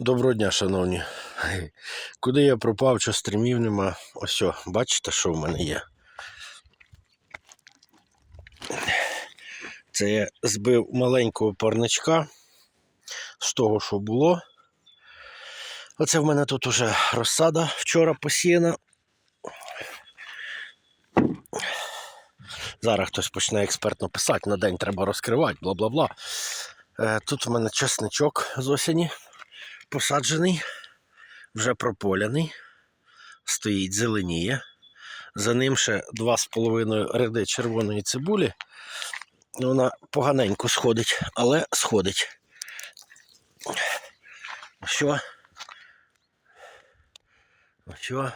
Доброго дня, шановні. Куди я пропав, що стрімів нема? Ось, бачите, що в мене є? Це я збив маленького парничка з того, що було. Оце в мене тут уже розсада вчора посіяна. Зараз хтось почне експертно писати, на день треба розкривати, бла-бла-бла. Е, Тут в мене чесничок з осені посаджений, вже прополяний, стоїть, зеленіє. За ним ще 2,5 ряди червоної цибулі. Вона поганенько сходить, але сходить. Що? Що?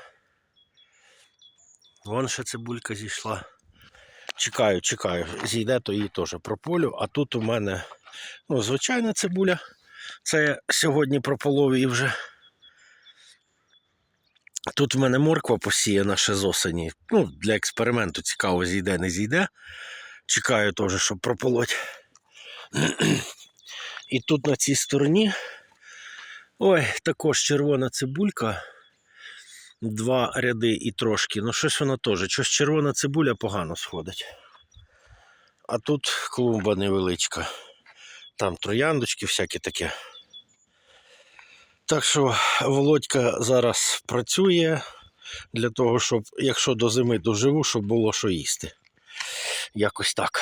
Вон ще цибулька зійшла. Чекаю, чекаю. Зійде, то її теж прополю. А тут у мене ну, звичайна цибуля. Це сьогодні прополов її вже. Тут в мене морква посіяна ще з осені. Ну, для експерименту цікаво, зійде, не зійде. Чекаю теж, щоб прополоть. І тут на цій стороні. Ой, також червона цибулька. Два ряди і трошки. Ну, щось вона теж. Щось червона цибуля погано сходить. А тут клумба невеличка. Там трояндочки, всяке таке. Так що Володька зараз працює для того, щоб, якщо до зими доживу, щоб було що їсти. Якось так.